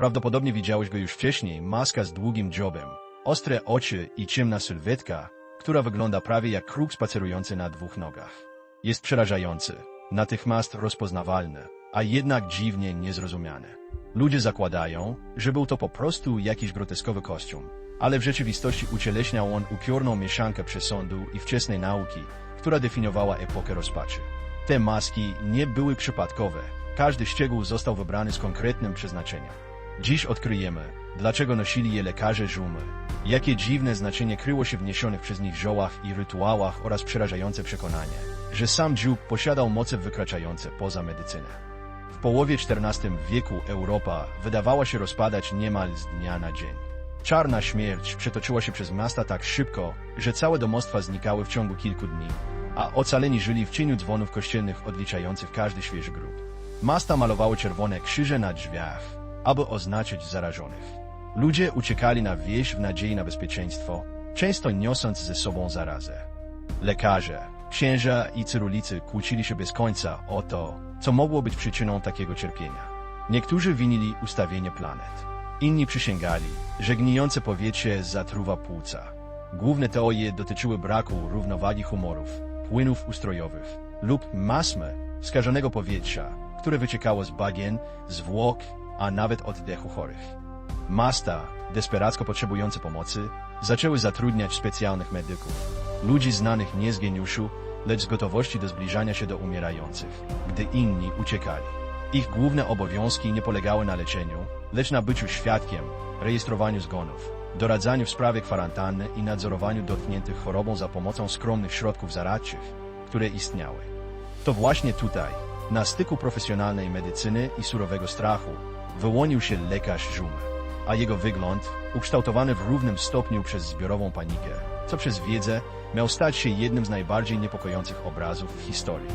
Prawdopodobnie widziałeś go już wcześniej, maska z długim dziobem, ostre oczy i ciemna sylwetka, która wygląda prawie jak kruk spacerujący na dwóch nogach. Jest przerażający, natychmiast rozpoznawalny, a jednak dziwnie niezrozumiany. Ludzie zakładają, że był to po prostu jakiś groteskowy kostium, ale w rzeczywistości ucieleśniał on upiorną mieszankę przesądu i wczesnej nauki, która definiowała epokę rozpaczy. Te maski nie były przypadkowe, każdy szczegół został wybrany z konkretnym przeznaczeniem. Dziś odkryjemy, dlaczego nosili je lekarze żumy, jakie dziwne znaczenie kryło się w niesionych przez nich żołach i rytuałach oraz przerażające przekonanie, że sam dziób posiadał moce wykraczające poza medycynę. W połowie XIV wieku Europa wydawała się rozpadać niemal z dnia na dzień. Czarna śmierć przetoczyła się przez miasta tak szybko, że całe domostwa znikały w ciągu kilku dni, a ocaleni żyli w cieniu dzwonów kościelnych odliczających każdy świeży grób. Masta malowały czerwone krzyże na drzwiach, aby oznaczyć zarażonych. Ludzie uciekali na wieś w nadziei na bezpieczeństwo, często niosąc ze sobą zarazę. Lekarze, księża i cyrulicy kłócili się bez końca o to, co mogło być przyczyną takiego cierpienia. Niektórzy winili ustawienie planet. Inni przysięgali, że gnijące powietrze zatruwa płuca. Główne teorie dotyczyły braku równowagi humorów, płynów ustrojowych lub masmy skażonego powietrza, które wyciekało z bagien, zwłok, a nawet oddechu chorych. Masta, desperacko potrzebujące pomocy, zaczęły zatrudniać specjalnych medyków, ludzi znanych nie z geniuszu, lecz z gotowości do zbliżania się do umierających, gdy inni uciekali. Ich główne obowiązki nie polegały na leczeniu, lecz na byciu świadkiem, rejestrowaniu zgonów, doradzaniu w sprawie kwarantanny i nadzorowaniu dotkniętych chorobą za pomocą skromnych środków zaradczych, które istniały. To właśnie tutaj, na styku profesjonalnej medycyny i surowego strachu, wyłonił się lekarz Żumy, a jego wygląd, ukształtowany w równym stopniu przez zbiorową panikę, co przez wiedzę miał stać się jednym z najbardziej niepokojących obrazów w historii.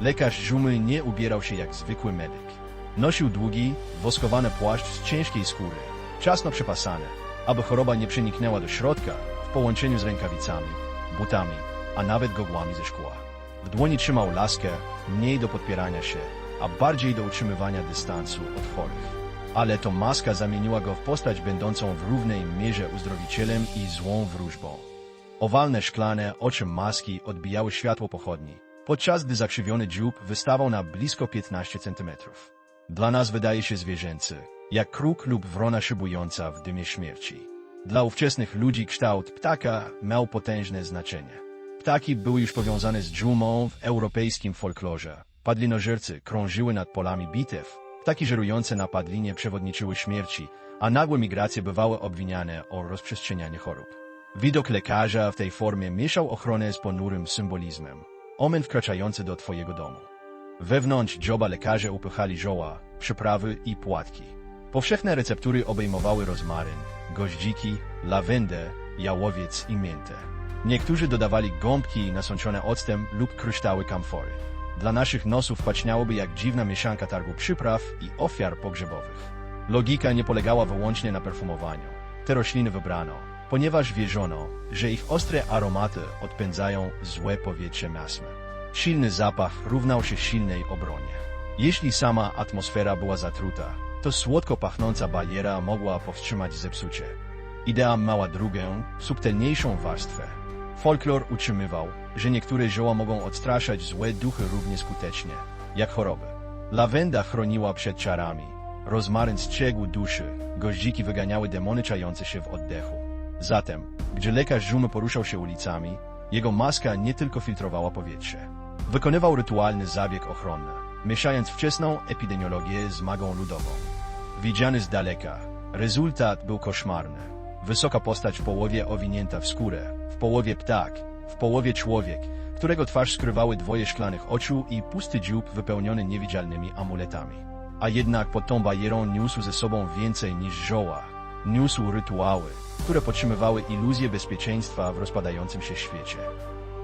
Lekarz Żumy nie ubierał się jak zwykły medyk. Nosił długi, woskowany płaszcz z ciężkiej skóry, ciasno przepasany, aby choroba nie przeniknęła do środka w połączeniu z rękawicami, butami, a nawet gogłami ze szkła. W dłoni trzymał laskę, mniej do podpierania się, a bardziej do utrzymywania dystansu od chorych. Ale to maska zamieniła go w postać będącą w równej mierze uzdrowicielem i złą wróżbą. Owalne szklane oczy maski odbijały światło pochodni, podczas gdy zakrzywiony dziób wystawał na blisko 15 centymetrów. Dla nas wydaje się zwierzęcy, jak kruk lub wrona szybująca w dymie śmierci. Dla ówczesnych ludzi kształt ptaka miał potężne znaczenie. Ptaki były już powiązane z dżumą w europejskim folklorze. Padlinożercy krążyły nad polami bitew, ptaki żerujące na padlinie przewodniczyły śmierci, a nagłe migracje bywały obwiniane o rozprzestrzenianie chorób. Widok lekarza w tej formie mieszał ochronę z ponurym symbolizmem. Omen wkraczający do twojego domu. Wewnątrz dzioba lekarze upychali żoła, przyprawy i płatki. Powszechne receptury obejmowały rozmaryn, goździki, lawendę, jałowiec i miętę. Niektórzy dodawali gąbki nasączone octem lub kryształy kamfory. Dla naszych nosów paćniałoby jak dziwna mieszanka targu przypraw i ofiar pogrzebowych. Logika nie polegała wyłącznie na perfumowaniu. Te rośliny wybrano, ponieważ wierzono, że ich ostre aromaty odpędzają złe powietrze miasme. Silny zapach równał się silnej obronie. Jeśli sama atmosfera była zatruta, to słodko pachnąca bariera mogła powstrzymać zepsucie. Idea mała drugą, subtelniejszą warstwę. Folklor utrzymywał, że niektóre zioła mogą odstraszać złe duchy równie skutecznie, jak choroby. Lawenda chroniła przed czarami, rozmaryn strzegł duszy, goździki wyganiały demony czające się w oddechu. Zatem, gdy lekarz Żumy poruszał się ulicami, jego maska nie tylko filtrowała powietrze. Wykonywał rytualny zabieg ochronny, mieszając wczesną epidemiologię z magą ludową. Widziany z daleka, rezultat był koszmarny. Wysoka postać w połowie owinięta w skórę, połowie ptak, w połowie człowiek, którego twarz skrywały dwoje szklanych oczu i pusty dziób wypełniony niewidzialnymi amuletami. A jednak pod tą barierą niósł ze sobą więcej niż żoła. Niósł rytuały, które podtrzymywały iluzję bezpieczeństwa w rozpadającym się świecie.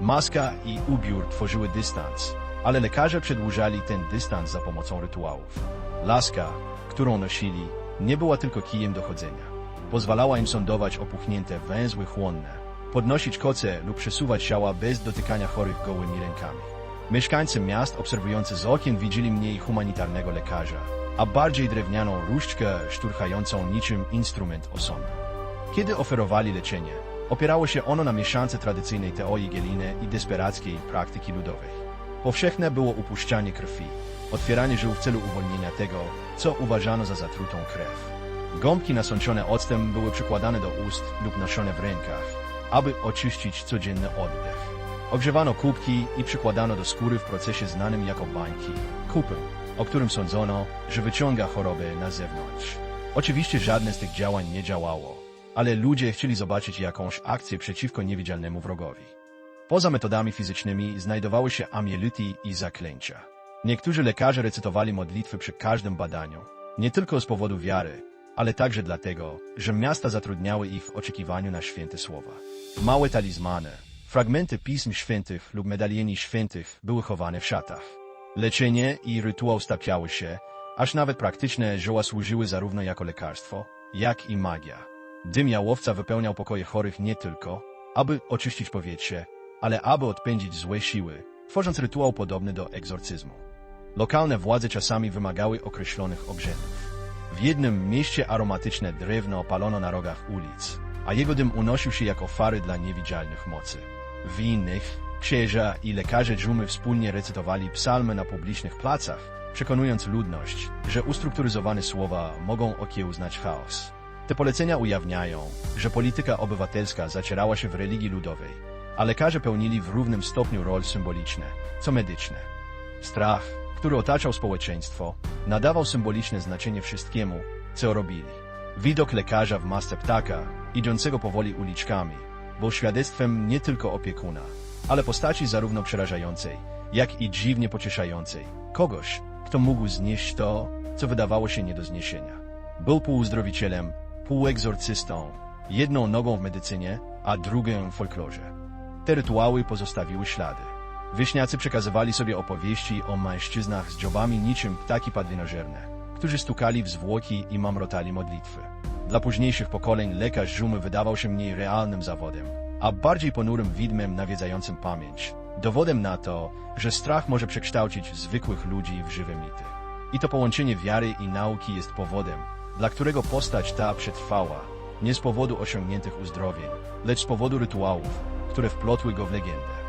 Maska i ubiór tworzyły dystans, ale lekarze przedłużali ten dystans za pomocą rytuałów. Laska, którą nosili, nie była tylko kijem do chodzenia. Pozwalała im sądować opuchnięte węzły chłonne, podnosić koce lub przesuwać ciała bez dotykania chorych gołymi rękami. Mieszkańcy miast obserwujący z okien widzieli mniej humanitarnego lekarza, a bardziej drewnianą różdżkę szturchającą niczym instrument osądu. Kiedy oferowali leczenie, opierało się ono na mieszance tradycyjnej teorii Geliny i desperackiej praktyki ludowej. Powszechne było upuszczanie krwi, otwieranie żył w celu uwolnienia tego, co uważano za zatrutą krew. Gąbki nasączone octem były przykładane do ust lub noszone w rękach, aby oczyścić codzienny oddech. Ogrzewano kubki i przykładano do skóry w procesie znanym jako bańki, kupę, o którym sądzono, że wyciąga chorobę na zewnątrz. Oczywiście żadne z tych działań nie działało, ale ludzie chcieli zobaczyć jakąś akcję przeciwko niewidzialnemu wrogowi. Poza metodami fizycznymi znajdowały się amielity i zaklęcia. Niektórzy lekarze recytowali modlitwy przy każdym badaniu, nie tylko z powodu wiary, ale także dlatego, że miasta zatrudniały ich w oczekiwaniu na święte słowa. Małe talizmany, fragmenty pism świętych lub medalieni świętych były chowane w szatach. Leczenie i rytuał stapiały się, aż nawet praktyczne zioła służyły zarówno jako lekarstwo, jak i magia. Dym jałowca wypełniał pokoje chorych nie tylko, aby oczyścić powietrze, ale aby odpędzić złe siły, tworząc rytuał podobny do egzorcyzmu. Lokalne władze czasami wymagały określonych obrzędów. W jednym mieście aromatyczne drewno palono na rogach ulic, a jego dym unosił się jako fary dla niewidzialnych mocy. W innych księża i lekarze dżumy wspólnie recytowali psalmy na publicznych placach, przekonując ludność, że ustrukturyzowane słowa mogą okiełznać chaos. Te polecenia ujawniają, że polityka obywatelska zacierała się w religii ludowej, a lekarze pełnili w równym stopniu rol symboliczne, co medyczne. Strach, który otaczał społeczeństwo, nadawał symboliczne znaczenie wszystkiemu, co robili. Widok lekarza w masce ptaka, idącego powoli uliczkami, był świadectwem nie tylko opiekuna, ale postaci zarówno przerażającej, jak i dziwnie pocieszającej. Kogoś, kto mógł znieść to, co wydawało się nie do zniesienia. Był półuzdrowicielem, półegzorcystą, jedną nogą w medycynie, a drugą w folklorze. Te rytuały pozostawiły ślady. Wieśniacy przekazywali sobie opowieści o mężczyznach z dziobami niczym ptaki padlinożerne, którzy stukali w zwłoki i mamrotali modlitwy. Dla późniejszych pokoleń lekarz żumy wydawał się mniej realnym zawodem, a bardziej ponurym widmem nawiedzającym pamięć. Dowodem na to, że strach może przekształcić zwykłych ludzi w żywe mity. I to połączenie wiary i nauki jest powodem, dla którego postać ta przetrwała, nie z powodu osiągniętych uzdrowień, lecz z powodu rytuałów, które wplotły go w legendę.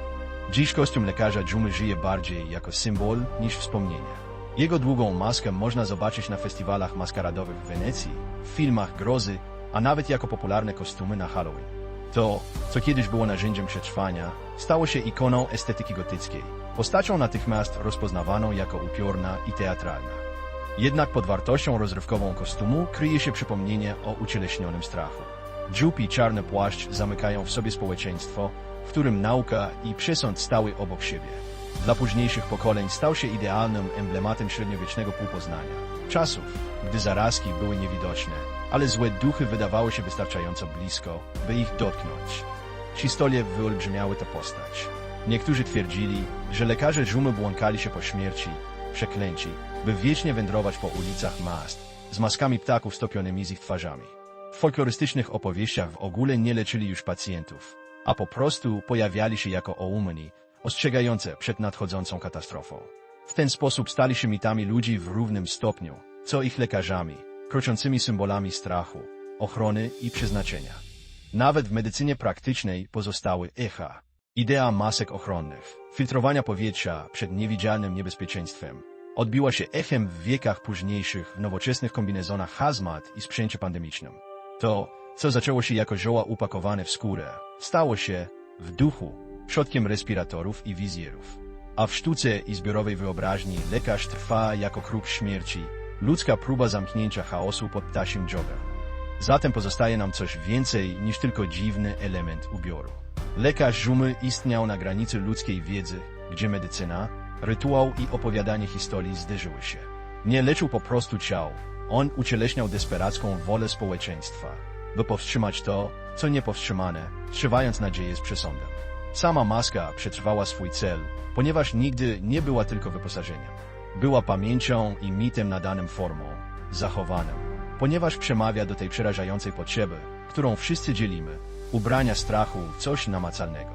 Dziś kostium lekarza dżumy żyje bardziej jako symbol niż wspomnienie. Jego długą maskę można zobaczyć na festiwalach maskaradowych w Wenecji, w filmach grozy, a nawet jako popularne kostiumy na Halloween. To, co kiedyś było narzędziem przetrwania, stało się ikoną estetyki gotyckiej, postacią natychmiast rozpoznawaną jako upiorna i teatralna. Jednak pod wartością rozrywkową kostiumu kryje się przypomnienie o ucieleśnionym strachu. Dziób i czarny płaszcz zamykają w sobie społeczeństwo, w którym nauka i przesąd stały obok siebie. Dla późniejszych pokoleń stał się idealnym emblematem średniowiecznego półpoznania. Czasów, gdy zarazki były niewidoczne, ale złe duchy wydawały się wystarczająco blisko, by ich dotknąć. Historie wyolbrzymiały tę postać. Niektórzy twierdzili, że lekarze dżumy błąkali się po śmierci, przeklęci, by wiecznie wędrować po ulicach miast, z maskami ptaków stopionymi z ich twarzami. Folklorystycznych opowieściach w ogóle nie leczyli już pacjentów, a po prostu pojawiali się jako oumni, ostrzegające przed nadchodzącą katastrofą. W ten sposób stali się mitami ludzi w równym stopniu, co ich lekarzami, kroczącymi symbolami strachu, ochrony i przeznaczenia. Nawet w medycynie praktycznej pozostały echa. Idea masek ochronnych, filtrowania powietrza przed niewidzialnym niebezpieczeństwem, odbiła się echem w wiekach późniejszych w nowoczesnych kombinezonach hazmat i sprzęcie pandemicznym. To, co zaczęło się jako zioła upakowane w skórę, stało się, w duchu, środkiem respiratorów i wizjerów. A w sztuce i zbiorowej wyobraźni lekarz trwa jako kruk śmierci, ludzka próba zamknięcia chaosu pod ptasim dziobem. Zatem pozostaje nam coś więcej niż tylko dziwny element ubioru. Lekarz żumy istniał na granicy ludzkiej wiedzy, gdzie medycyna, rytuał i opowiadanie historii zderzyły się. Nie leczył po prostu ciał, on ucieleśniał desperacką wolę społeczeństwa, by powstrzymać to, co niepowstrzymane, trzymając nadzieję z przesądem. Sama maska przetrwała swój cel, ponieważ nigdy nie była tylko wyposażeniem. Była pamięcią i mitem nadanym formą, zachowanym, ponieważ przemawia do tej przerażającej potrzeby, którą wszyscy dzielimy, ubrania strachu w coś namacalnego.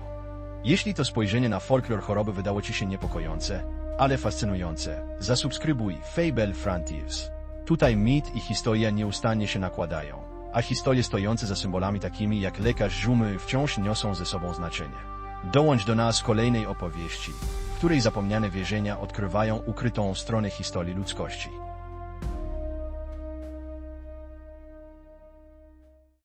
Jeśli to spojrzenie na folklor choroby wydało Ci się niepokojące, ale fascynujące, zasubskrybuj Fable Frontiers. Tutaj mit i historia nieustannie się nakładają, a historie stojące za symbolami takimi jak lekarz żumy wciąż niosą ze sobą znaczenie. Dołącz do nas kolejnej opowieści, w której zapomniane wierzenia odkrywają ukrytą stronę historii ludzkości.